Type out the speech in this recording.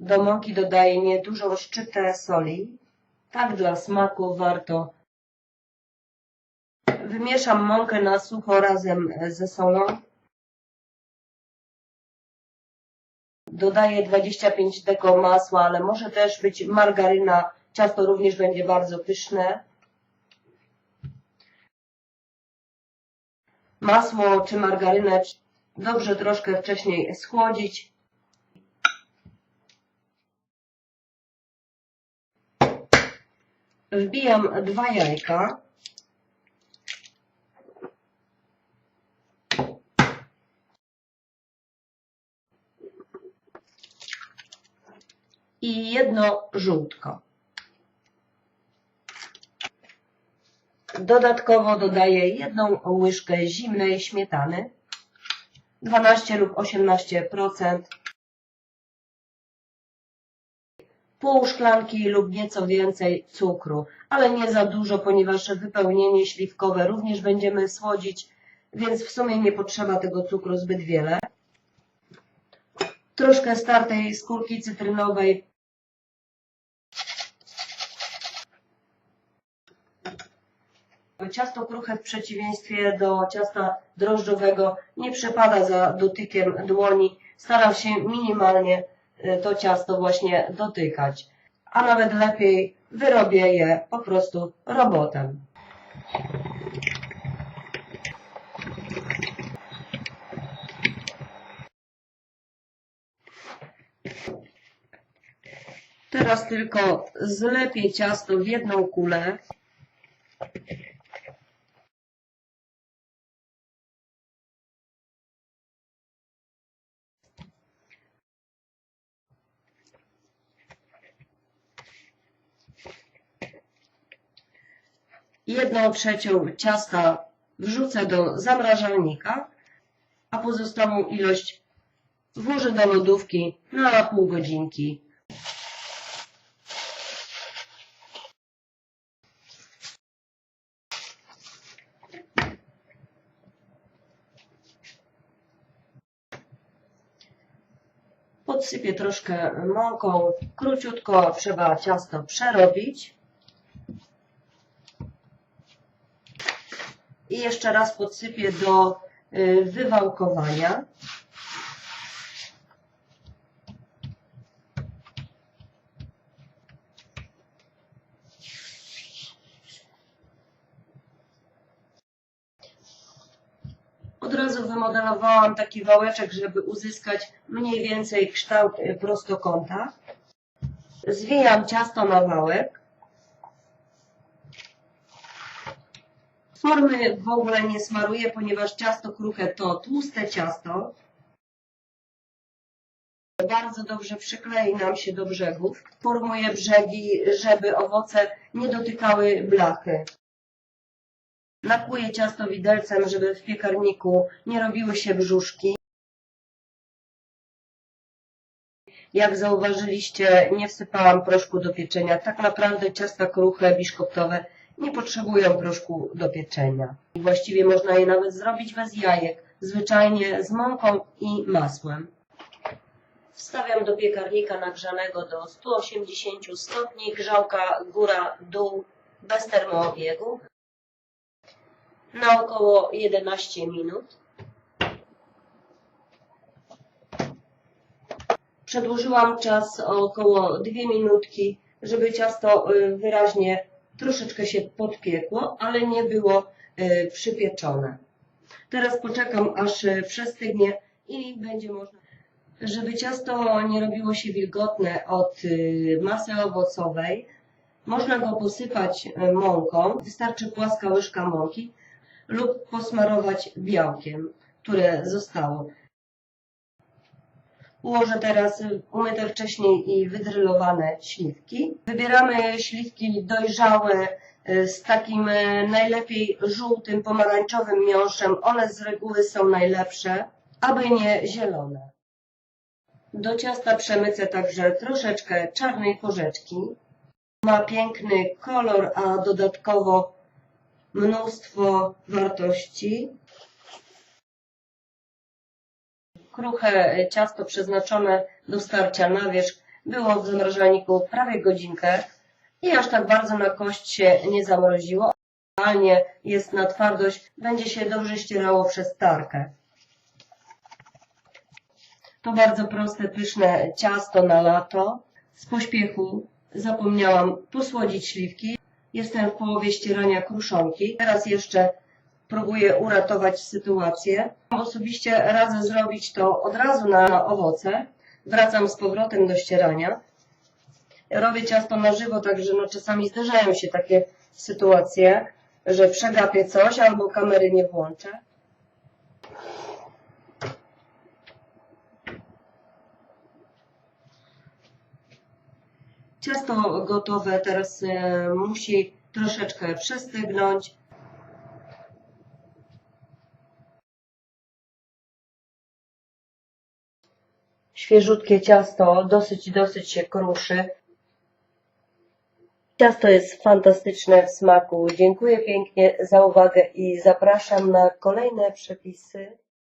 Do mąki dodaję niedużą szczyptę soli. Tak dla smaku warto. Wymieszam mąkę na sucho razem ze solą. Dodaję 25 deko masła, ale może też być margaryna. Ciasto również będzie bardzo pyszne. Masło czy margarynę dobrze troszkę wcześniej schłodzić. Wbijam dwa jajka. I jedno żółtko. Dodatkowo dodaję jedną łyżkę zimnej śmietany. 12 lub 18%. Pół szklanki lub nieco więcej cukru, ale nie za dużo, ponieważ wypełnienie śliwkowe również będziemy słodzić, więc w sumie nie potrzeba tego cukru zbyt wiele. Troszkę startej skórki cytrynowej. Ciasto kruche w przeciwieństwie do ciasta drożdżowego nie przepada za dotykiem dłoni. Staram się minimalnie to ciasto właśnie dotykać, a nawet lepiej wyrobię je po prostu robotem. Teraz tylko zlepię ciasto w jedną kulę. Jedną trzecią ciasta wrzucę do zamrażalnika, a pozostałą ilość włożę do lodówki na pół godzinki. Podsypię troszkę mąką. Króciutko trzeba ciasto przerobić. I jeszcze raz podsypię do y, wywałkowania. Od razu wymodelowałam taki wałeczek, żeby uzyskać mniej więcej kształt y, prostokąta. Zwijam ciasto na wałek. Formy w ogóle nie smaruję, ponieważ ciasto kruche to tłuste ciasto. Bardzo dobrze przyklei nam się do brzegów. Formuję brzegi, żeby owoce nie dotykały blachy. Nakłuję ciasto widelcem, żeby w piekarniku nie robiły się brzuszki. Jak zauważyliście, nie wsypałam proszku do pieczenia. Tak naprawdę ciasta kruche, biszkoptowe nie potrzebują proszku do pieczenia. Właściwie można je nawet zrobić bez jajek, zwyczajnie z mąką i masłem. Wstawiam do piekarnika nagrzanego do 180 stopni, grzałka góra-dół bez termoobiegu na około 11 minut. Przedłużyłam czas o około 2 minutki, żeby ciasto y, wyraźnie troszeczkę się podpiekło, ale nie było y, przypieczone. Teraz poczekam aż y, przestygnie i będzie można. Żeby ciasto nie robiło się wilgotne od y, masy owocowej, można go posypać mąką. Wystarczy płaska łyżka mąki lub posmarować białkiem, które zostało. Ułożę teraz umyte wcześniej i wydrylowane śliwki. Wybieramy śliwki dojrzałe y, z takim y, najlepiej żółtym, pomarańczowym miąższem. One z reguły są najlepsze, aby nie zielone. Do ciasta przemycę także troszeczkę czarnej porzeczki. Ma piękny kolor, a dodatkowo mnóstwo wartości. Kruche ciasto przeznaczone do starcia na wierzch Było w zamrażalniku prawie godzinkę i aż tak bardzo na kość się nie zamroziło. Idealnie jest na twardość, będzie się dobrze ścierało przez tarkę. To bardzo proste, pyszne ciasto na lato. Z pośpiechu zapomniałam posłodzić śliwki. Jestem w połowie ścierania kruszonki. Teraz jeszcze próbuję uratować sytuację. Osobiście radzę zrobić to od razu na owoce. Wracam z powrotem do ścierania. Robię ciasto na żywo, także no czasami zdarzają się takie sytuacje, że przegapię coś albo kamery nie włączę. Ciasto gotowe teraz e, musi troszeczkę przestygnąć. Świeżutkie ciasto, dosyć, dosyć się kruszy. Ciasto jest fantastyczne w smaku. Dziękuję pięknie za uwagę i zapraszam na kolejne przepisy.